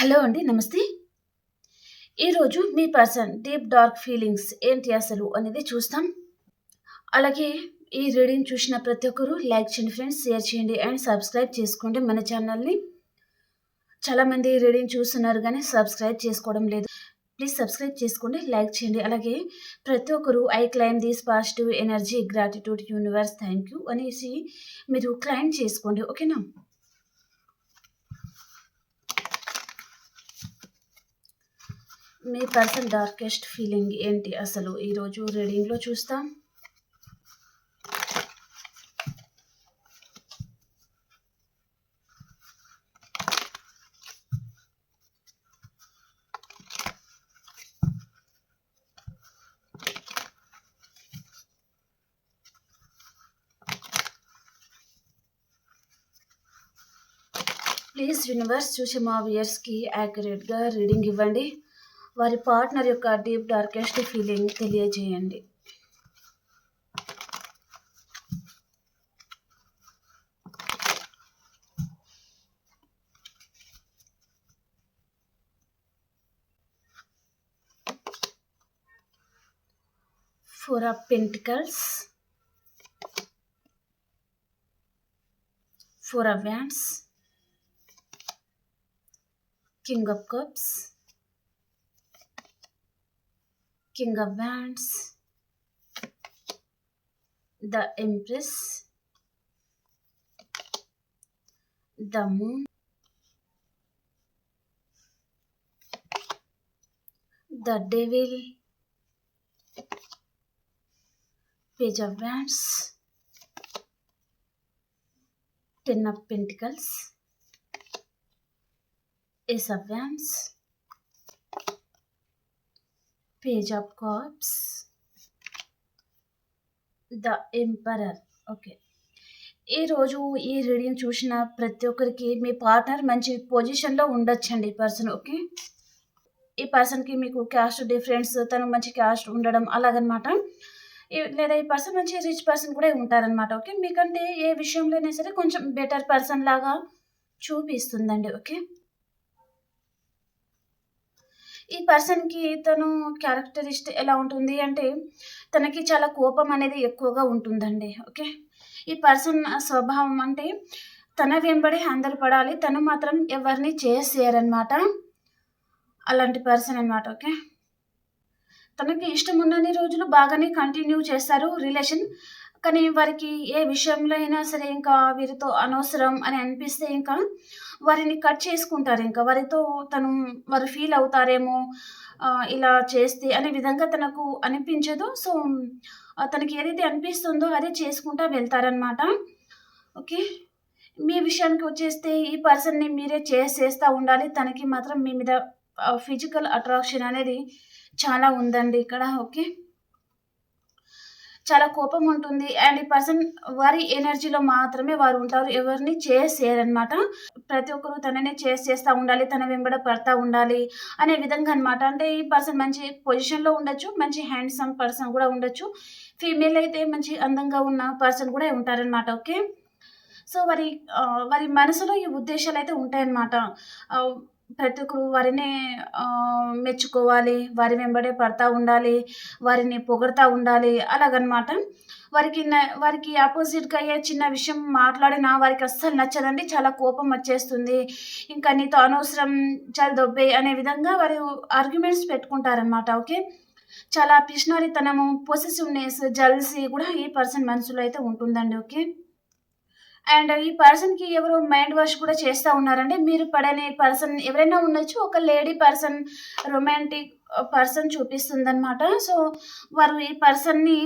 Hello అండి నమస్తే. ఈరోజు మీ పర్సన్ డీప్ డార్క్ ఫీలింగ్స్ ఏంటి అసలు అనేది చూస్తాం. అలాగే ఈ రీడింగ్ చూసిన ప్రతి ఒక్కరూ లైక్ చేయండి ఫ్రెండ్స్ షేర్ చేయండి అండ్ సబ్స్క్రైబ్ చేసుకోండి మన ఛానల్ని. చాలామంది రీడింగ్ చూస్తున్నారు కానీ సబ్స్క్రైబ్ చేసుకోవడం లేదు. ప్లీజ్ సబ్స్క్రైబ్ చేసుకోండి లైక్ చేయండి. అలాగే ప్రతి ఒక్కరు I claim this positive energy gratitude universe thank you అనేసి మీరు క్లైమ్ చేసుకోండి ఓకేనా? మీ పర్సన్ డార్కెస్ట్ ఫీలింగ్ ఏంటి అసలు? ఈరోజు రీడింగ్లో చూస్తాం. ప్లీజ్ యూనివర్స్ చూసి మా వ్యూయర్స్కి యాక్యురేట్గా రీడింగ్ ఇవ్వండి. వారి పార్ట్నర్ యొక్క డీప్ డార్కెస్ట్ ఫీలింగ్ తెలియజేయండి. Four of pentacles four of wands king of cups King of Wands, the Empress, the Moon, the Devil, Page of Wands, Ten of Pentacles, Ace of Wands, page of cups the emperor okay ఈరోజు ఈ reading చూసిన ప్రతి ఒక్కరికి మీ partner మంచి పొజిషన్లో ఉండొచ్చండి ఈ person okay ఈ పర్సన్కి మీకు క్యాస్ట్ డిఫరెన్స్ తను మంచి క్యాస్ట్ ఉండడం అలాగనమాట. లేదా ఈ పర్సన్ మంచి రిచ్ పర్సన్ కూడా ఉంటారనమాట ఓకే మీకంటే ఏ విషయంలోనే సరే కొంచెం బెటర్ పర్సన్ లాగా చూపిస్తుందండి ఓకే ఈ పర్సన్కి తను క్యారెక్టరిస్ట్ ఎలా ఉంటుంది అంటే తనకి చాలా కోపం అనేది ఎక్కువగా ఉంటుందండి ఓకే? ఈ పర్సన్ స్వభావం అంటే తన వెంబడి అందరు పడాలి తను మాత్రం ఎవరిని చేసేయరనమాట అలాంటి పర్సన్ అనమాట ఓకే? తనకి ఇష్టం ఉన్నన్ని రోజులు బాగానే కంటిన్యూ చేస్తారు రిలేషన్ కానీ వారికి ఏ విషయంలో అయినా సరే ఇంకా వీరితో అనవసరం అని అనిపిస్తే ఇంకా వారిని కట్ చేసుకుంటారు. ఇంకా వారితో తను వారు ఫీల్ అవుతారేమో ఇలా చేస్తే అనే విధంగా తనకు అనిపించదు. సో తనకి ఏదైతే అనిపిస్తుందో అదే చేసుకుంటా వెళ్తారనమాట ఓకే? మీ విషయానికి వచ్చేస్తే ఈ పర్సన్ని మీరే చేసేస్తూ ఉండాలి. తనకి మాత్రం మీ మీద ఫిజికల్ అట్రాక్షన్ అనేది చాలా ఉందండి ఇక్కడ. ఓకే? చాలా కోపం ఉంటుంది. అండ్ ఈ పర్సన్ వారి ఎనర్జీలో మాత్రమే వారు ఉంటారు. ఎవరిని చేసేయరనమాట ప్రతి ఒక్కరు తననే చేసి చేస్తూ ఉండాలి. తన వెంబడ పడతా ఉండాలి అనే విధంగా అనమాట అంటే ఈ పర్సన్ మంచి పొజిషన్లో ఉండొచ్చు. మంచి హ్యాండ్సమ్ పర్సన్ కూడా ఉండొచ్చు. ఫీమేల్ అయితే మంచి అందంగా ఉన్న పర్సన్ కూడా ఉంటారనమాట ఓకే సో వారి వారి మనసులో ఈ ఉద్దేశాలు అయితే ఉంటాయన్నమాట. ప్రతి ఒక్కరు వారిని మెచ్చుకోవాలి. వారి వెంబడే పడతా ఉండాలి. వారిని పొగడతా ఉండాలి. అలాగనమాట. వారికి వారికి ఆపోజిట్గా అయ్యే చిన్న విషయం మాట్లాడినా వారికి అస్సలు నచ్చదండి. చాలా కోపం వచ్చేస్తుంది. ఇంకా నీతో అనవసరం చాలా దొబ్బే అనే విధంగా వారు ఆర్గ్యుమెంట్స్ పెట్టుకుంటారనమాట. ఓకే? చాలా పిషనరీతనము పొసెసివ్నెస్ జల్సీ కూడా ఈ పర్సన్ మనసులో అయితే ఉంటుందండి. ఓకే? అండ్ ఈ పర్సన్కి ఎవరు మైండ్ వాష్ కూడా చేస్తూ ఉన్నారంటే మీరు పడని పర్సన్ ఎవరైనా ఉండొచ్చు. ఒక లేడీ పర్సన్ రొమాంటిక్ పర్సన్ చూపిస్తుందన్నమాట. సో వారు ఈ పర్సన్ని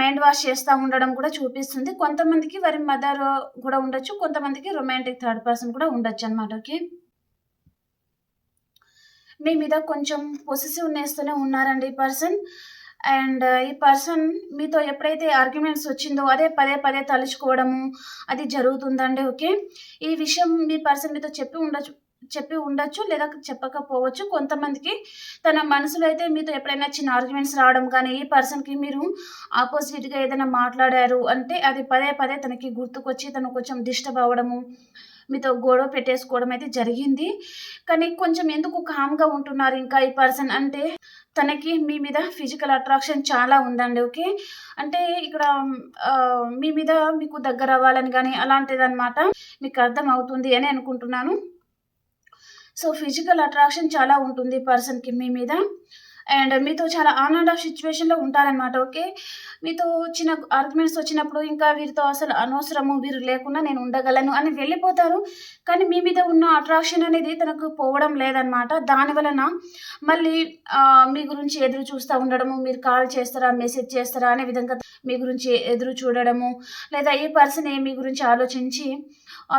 మైండ్ వాష్ చేస్తూ ఉండడం కూడా చూపిస్తుంది. కొంతమందికి వారి మదర్ కూడా ఉండొచ్చు. కొంతమందికి రొమాంటిక్ థర్డ్ పర్సన్ కూడా ఉండొచ్చు అనమాట ఓకే? మీ మీద కొంచెం పొసెసివ్నెస్తోనే ఉన్నారండి ఈ పర్సన్. అండ్ ఈ పర్సన్ మీతో ఎప్పుడైతే ఆర్గ్యుమెంట్స్ వచ్చిందో అదే పదే పదే తలుచుకోవడము అది జరుగుతుందండి ఓకే? ఈ విషయం మీ పర్సన్ మీతో చెప్పి ఉండొచ్చు చెప్పి ఉండొచ్చు లేదా చెప్పకపోవచ్చు. కొంతమందికి తన మనసులో అయితే మీతో ఎప్పుడైనా చిన్న ఆర్గ్యుమెంట్స్ రావడం కానీ ఈ పర్సన్కి మీరు ఆపోజిట్గా ఏదైనా మాట్లాడారు అంటే అది పదే పదే తనకి గుర్తుకొచ్చి తను కొంచెం డిస్టర్బ్ అవ్వడము మీతో గొడవ పెట్టేసుకోవడం అయితే జరిగింది. కానీ కొంచెం ఎందుకు కామ్గా ఉంటున్నారు ఇంకా ఈ పర్సన్ అంటే తనకి మీ మీద ఫిజికల్ అట్రాక్షన్ చాలా ఉందండి ఓకే అంటే ఇక్కడ మీ మీద మీకు దగ్గర అవ్వాలని కానీ అలాంటిది అనమాట మీకు అర్థం అవుతుంది అని అనుకుంటున్నాను. సో ఫిజికల్ అట్రాక్షన్ చాలా ఉంటుంది పర్సన్కి మీ మీద. అండ్ మీతో చాలా ఆన్ అండ్ ఆఫ్ సిచ్యువేషన్లో ఉంటారనమాట ఓకే? మీతో చిన్న ఆర్గ్యుమెంట్స్ వచ్చినప్పుడు ఇంకా వీరితో అసలు అనవసరము వీరు లేకుండా నేను ఉండగలను అని వెళ్ళిపోతారు. కానీ మీ మీద ఉన్న అట్రాక్షన్ అనేది తనకు పోవడం లేదనమాట దాని వలన మళ్ళీ మీ గురించి ఎదురు చూస్తూ ఉండడము మీరు కాల్ చేస్తారా మెసేజ్ చేస్తారా అనే విధంగా మీ గురించి ఎదురు చూడడము లేదా ఈ పర్సన్ మీ గురించి ఆలోచించి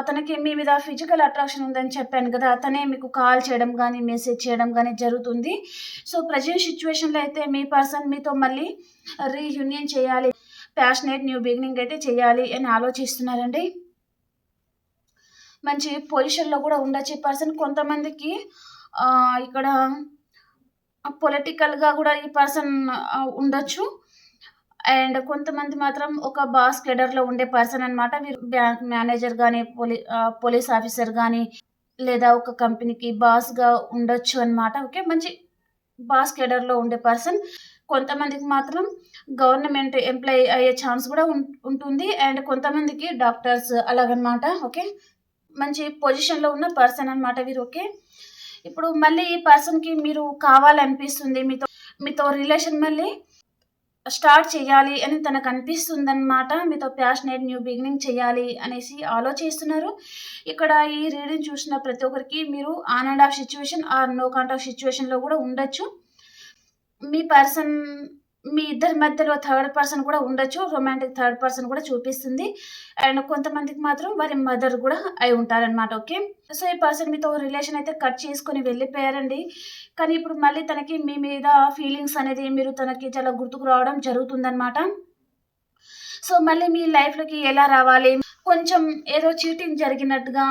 తనకి మీ మీద ఫిజికల్ అట్రాక్షన్ ఉందని చెప్పాను కదా తనే మీకు కాల్ చేయడం కానీ మెసేజ్ చేయడం కానీ జరుగుతుంది. సో ప్రజెంట్ సిచ్యువేషన్లో అయితే మీ పర్సన్ మీతో మళ్ళీ రీయూనియన్ చేయాలి ప్యాషనేట్ న్యూ బిగినింగ్ అయితే చేయాలి అని ఆలోచిస్తున్నారండి. మంచి పొజిషన్లో కూడా ఉండొచ్చు ఈ పర్సన్ కొంతమందికి ఇక్కడ పొలిటికల్గా కూడా ఈ పర్సన్ ఉండొచ్చు. అండ్ కొంతమంది మాత్రం ఒక బాస్ కెడర్లో ఉండే పర్సన్ అనమాట మీరు బ్యాంక్ మేనేజర్ కానీ పోలీ పోలీస్ ఆఫీసర్ కానీ లేదా ఒక కంపెనీకి బాస్గా ఉండొచ్చు అనమాట ఓకే? మంచి బాస్ కెడర్లో ఉండే పర్సన్. కొంతమందికి మాత్రం గవర్నమెంట్ ఎంప్లాయీ అయ్యే ఛాన్స్ కూడా ఉంటుంది. అండ్ కొంతమందికి డాక్టర్స్ అలాగనమాట ఓకే? మంచి పొజిషన్లో ఉన్న పర్సన్ అనమాట వీరు. ఓకే? ఇప్పుడు మళ్ళీ ఈ పర్సన్కి మీరు కావాలనిపిస్తుంది. మీతో మీతో రిలేషన్ మళ్ళీ స్టార్ట్ చేయాలి అని తనకు అనిపిస్తుందన్నమాట. మీతో ప్యాషనేట్ న్యూ బిగినింగ్ చేయాలి అనేసి ఆలోచిస్తున్నారు. ఇక్కడ ఈ రీడింగ్ చూసిన ప్రతి ఒక్కరికి మీరు on and off situation or no contact సిచ్యువేషన్లో కూడా ఉండొచ్చు. మీ పర్సన్ మీ ఇద్దరి మధ్యలో థర్డ్ పర్సన్ కూడా ఉండొచ్చు రొమాంటిక్ థర్డ్ పర్సన్ కూడా చూపిస్తుంది. అండ్ కొంతమందికి మాత్రం వారి మదర్ కూడా అయి ఉంటారనమాట ఓకే? సో ఈ పర్సన్ మీతో రిలేషన్ అయితే కట్ చేసుకొని వెళ్ళిపోయారండి. కానీ ఇప్పుడు మళ్ళీ తనకి మీ మీద ఫీలింగ్స్ అనేది మీరు తనకి చాలా గుర్తుకు రావడం జరుగుతుందనమాట సో మళ్ళీ మీ లైఫ్లోకి ఎలా రావాలి? కొంచెం ఏదో చీటింగ్ జరిగినట్టుగా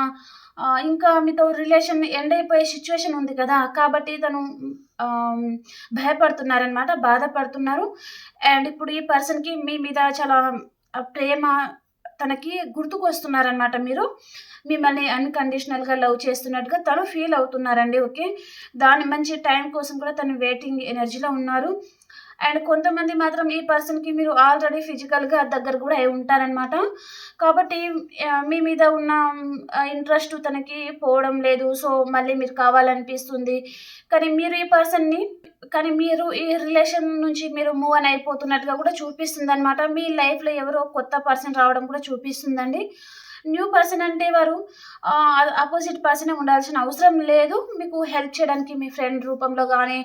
ఇంకా మీతో రిలేషన్ ఎండ్ అయిపోయే సిచ్యువేషన్ ఉంది కదా కాబట్టి తను భయపడుతున్నారనమాట బాధపడుతున్నారు. అండ్ ఇప్పుడు ఈ పర్సన్కి మీ మీద చాలా ప్రేమ తనకి గుర్తుకు వస్తున్నారనమాట మీరు. మిమ్మల్ని అన్కండిషనల్గా లవ్ చేస్తున్నట్టుగా తను ఫీల్ అవుతున్నారండి ఓకే? దాని మంచి టైం కోసం కూడా తను వెయిటింగ్ ఎనర్జీలో ఉన్నారు. అండ్ కొంతమంది మాత్రం ఈ పర్సన్కి మీరు ఆల్రెడీ ఫిజికల్గా దగ్గర కూడా అయి ఉంటారనమాట కాబట్టి మీ మీద ఉన్న ఇంట్రెస్ట్ తనకి పోవడం లేదు. సో మళ్ళీ మీరు కావాలనిపిస్తుంది. కానీ మీరు ఈ పర్సన్ని కానీ మీరు ఈ రిలేషన్ నుంచి మీరు మూవ్ అని అయిపోతున్నట్టుగా కూడా చూపిస్తుంది అనమాట మీ లైఫ్లో ఎవరో కొత్త పర్సన్ రావడం కూడా చూపిస్తుందండి. న్యూ పర్సన్ అంటే వారు ఆపోజిట్ పర్సనే ఉండాల్సిన అవసరం లేదు. మీకు హెల్ప్ చేయడానికి మీ ఫ్రెండ్ రూపంలో కానీ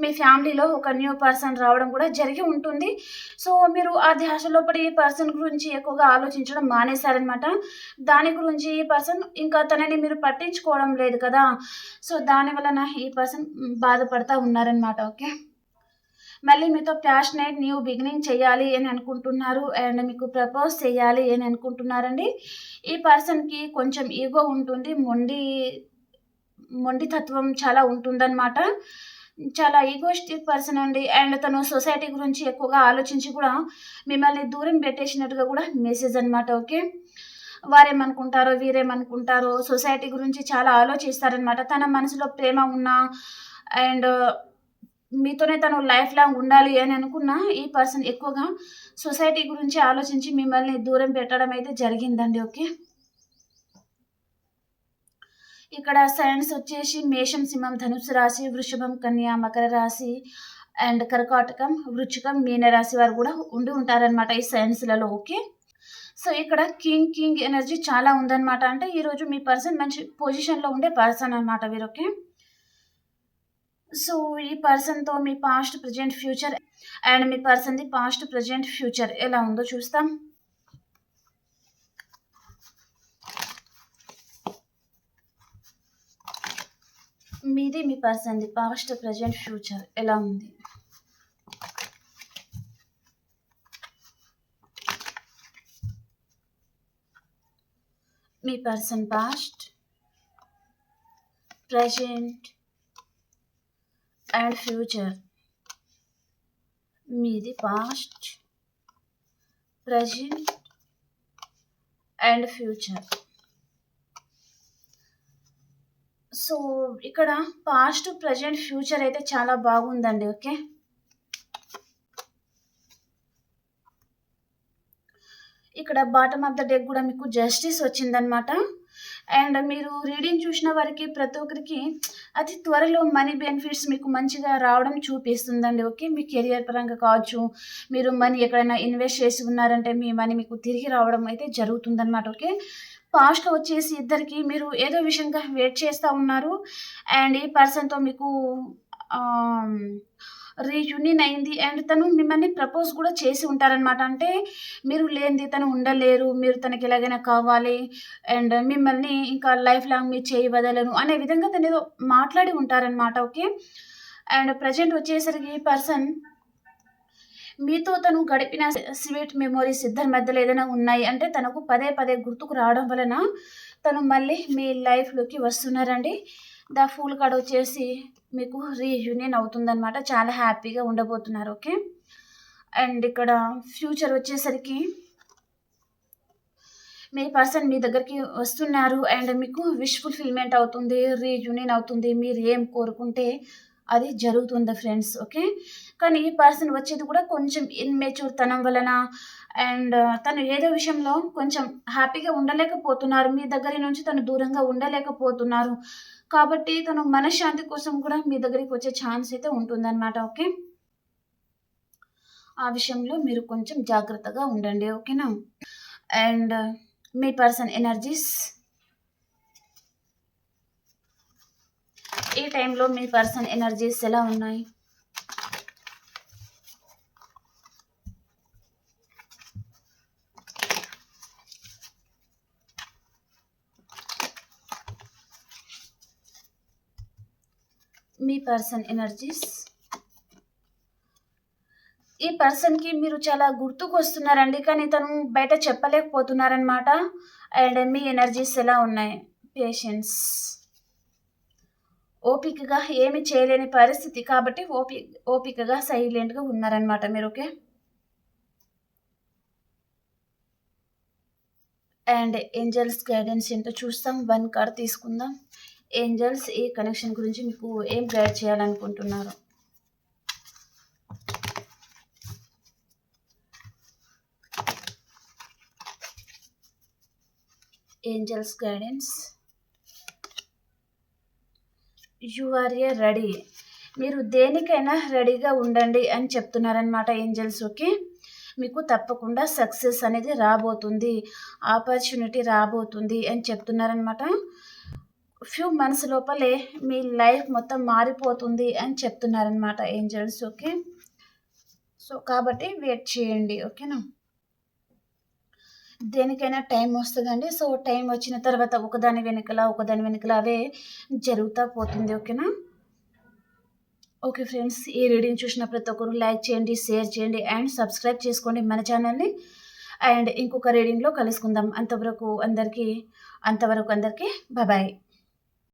మీ ఫ్యామిలీలో ఒక న్యూ పర్సన్ రావడం కూడా జరిగి ఉంటుంది. సో మీరు ఆ ధ్యాసలో పడి పర్సన్ గురించి ఎక్కువగా ఆలోచించడం మానేశారనమాట దాని గురించి ఈ పర్సన్ ఇంకా తనని మీరు పట్టించుకోవడం లేదు కదా? సో దాని వలన ఈ పర్సన్ బాధపడతా ఉన్నారనమాట ఓకే? మళ్ళీ మీతో ప్యాషనేట్ న్యూ బిగినింగ్ చేయాలి అని అనుకుంటున్నారు అండ్ మీకు ప్రపోజ్ చేయాలి అని అనుకుంటున్నారండి. ఈ పర్సన్కి కొంచెం ఈగో ఉంటుంది మొండి మొండి తత్వం చాలా ఉంటుందన్నమాట. చాలా ఈగోస్టిక్ పర్సన్ అండి. అండ్ తను సొసైటీ గురించి ఎక్కువగా ఆలోచించి కూడా మిమ్మల్ని దూరం పెట్టేసినట్టుగా కూడా మెసేజ్ అనమాట ఓకే? వారేమనుకుంటారో వీరేమనుకుంటారో సొసైటీ గురించి చాలా ఆలోచిస్తారనమాట తన మనసులో ప్రేమ ఉన్నా అండ్ మీతోనే తను లైఫ్ లాంగ్ ఉండాలి అని అనుకున్న ఈ పర్సన్ ఎక్కువగా సొసైటీ గురించి ఆలోచించి మిమ్మల్ని దూరం పెట్టడం అయితే జరిగిందండి ఓకే? ఇక్కడ సైన్స్ వచ్చేసి మేషం సింహం ధనుసు రాశి వృషభం కన్యా మకర రాశి అండ్ కర్కాటకం వృచ్చికం మీన రాశి వారు కూడా ఉండి ఉంటారనమాట ఈ సైన్స్లలో ఓకే? సో ఇక్కడ కింగ్ కింగ్ ఎనర్జీ చాలా ఉందన్నమాట. అంటే ఈరోజు మీ పర్సన్ మంచి పొజిషన్లో ఉండే పర్సన్ అనమాట వీరు ఓకే? సో ఈ పర్సన్తో మీ పాస్ట్ ప్రజెంట్ ఫ్యూచర్ అండ్ మీ పర్సన్ది పాస్ట్ ప్రజెంట్ ఫ్యూచర్ ఎలా ఉందో చూస్తాం. మీది మీ పర్సన్ది పాస్ట్ ప్రజెంట్ ఫ్యూచర్ ఎలా ఉంది? మీ person past present and future. మీది past present and future. So ఇక్కడ పాస్ట్ ప్రజెంట్ ఫ్యూచర్ అయితే చాలా బాగుందండి ఓకే? ఇక్కడ బాటమ్ ఆఫ్ ద డెక్ కూడా మీకు జస్టిస్ వచ్చిందనమాట అండ్ మీరు రీడింగ్ చూసిన వారికి ప్రతి ఒక్కరికి అతి త్వరలో మనీ బెనిఫిట్స్ మీకు మంచిగా రావడం చూపిస్తుందండి ఓకే? మీ కెరియర్ పరంగా కావచ్చు మీరు మనీ ఎక్కడైనా ఇన్వెస్ట్ చేసి ఉన్నారంటే మీ మనీ మీకు తిరిగి రావడం అయితే జరుగుతుందన్నమాట ఓకే? పాస్ట్లో వచ్చేసి ఇద్దరికి మీరు ఏదో విషయంగా వెయిట్ చేస్తూ ఉన్నారు. అండ్ ఈ పర్సన్తో మీకు రీయూనియన్ అయింది. అండ్ తను మిమ్మల్ని ప్రపోజ్ కూడా చేసి ఉంటారనమాట అంటే మీరు లేనిది తను ఉండలేరు. మీరు తనకి ఎలాగైనా కావాలి. అండ్ మిమ్మల్ని ఇంకా లైఫ్ లాంగ్ మీరు చేయి వదలను అనే విధంగా తను ఏదో మాట్లాడి ఉంటారనమాట ఓకే? అండ్ ప్రజెంట్ వచ్చేసరికి పర్సన్ మీతో తను గడిపిన స్వీట్ మెమోరీస్ ఇద్దరి మధ్యలో ఏదైనా ఉన్నాయి అంటే తనకు పదే పదే గుర్తుకు రావడం వలన తను మళ్ళీ మీ లైఫ్లోకి వస్తున్నారండి. ద ఫుల్ కార్డ్ వచ్చేసి మీకు రీయూనియన్ అవుతుందన్నమాట. చాలా హ్యాపీగా ఉండబోతున్నారు ఓకే? అండ్ ఇక్కడ ఫ్యూచర్ వచ్చేసరికి మీ పర్సన్ మీ దగ్గరికి వస్తున్నారు అండ్ మీకు విష్ ఫుల్ఫిల్మెంట్ అవుతుంది రీయూనియన్ అవుతుంది. మీరు ఏం కోరుకుంటే అది జరుగుతుంది ఫ్రెండ్స్ ఓకే కానీ ఈ పర్సన్ వచ్చేది కూడా కొంచెం ఇన్మెచ్యూర్ తనం వలన అండ్ uh, తను ఏదో విషయంలో కొంచెం హ్యాపీగా ఉండలేకపోతున్నారు. మీ దగ్గర నుంచి తను దూరంగా ఉండలేకపోతున్నారు. కాబట్టి తను మనశ్శాంతి కోసం కూడా మీ దగ్గరికి వచ్చే ఛాన్స్ అయితే ఉంటుందన్నమాట ఓకే ఆ విషయంలో మీరు కొంచెం జాగ్రత్తగా ఉండండి ఓకేనా అండ్ uh, మీ పర్సన్ ఎనర్జీస్ ఈ టైంలో మీ పర్సన్ ఎనర్జీస్ ఎలా ఉన్నాయి? మీ పర్సన్ ఎనర్జీస్? ఈ పర్సన్కి మీరు చాలా గుర్తుకు వస్తున్నారండి కానీ తను బయట చెప్పలేకపోతున్నారనమాట అండ్ మీ ఎనర్జీస్ ఎలా ఉన్నాయి? పేషెన్స్. ఓపికగా ఏమి చేయలేని పరిస్థితి కాబట్టి ఓపి ఓపికగా సైలెంట్గా ఉన్నారనమాట మీరు ఓకే? అండ్ ఏంజల్స్ గైడెన్స్ ఏంటో చూస్తాం. వన్ కార్డ్ తీసుకుందాం. ఏంజల్స్ ఈ కనెక్షన్ గురించి మీకు ఏం గైడ్ చేయాలనుకుంటున్నారు? Angels guidance. You are a ready. మీరు దేనికైనా రెడీగా ఉండండి అని చెప్తున్నారనమాట ఏంజల్స్ ఓకే? మీకు తప్పకుండా సక్సెస్ అనేది రాబోతుంది ఆపర్చునిటీ రాబోతుంది అని చెప్తున్నారనమాట ఫ్యూ మంత్స్ లోపలే మీ లైఫ్ మొత్తం మారిపోతుంది అని చెప్తున్నారనమాట ఏంజల్స్ ఓకే? సో కాబట్టి వెయిట్ చేయండి ఓకేనా? దేనికైనా టైం వస్తుందండి. సో టైం వచ్చిన తర్వాత ఒకదాని వెనుకల ఒకదాని వెనుకల అవే జరుగుతూ పోతుంది ఓకేనా? ఓకే ఫ్రెండ్స్ ఈ రీడింగ్ చూసిన ప్రతి ఒక్కరు లైక్ చేయండి షేర్ చేయండి అండ్ సబ్స్క్రైబ్ చేసుకోండి మన ఛానల్ని. అండ్ ఇంకొక రీడింగ్లో కలుసుకుందాం. అంతవరకు అందరికీ అంతవరకు అందరికీ బాయ్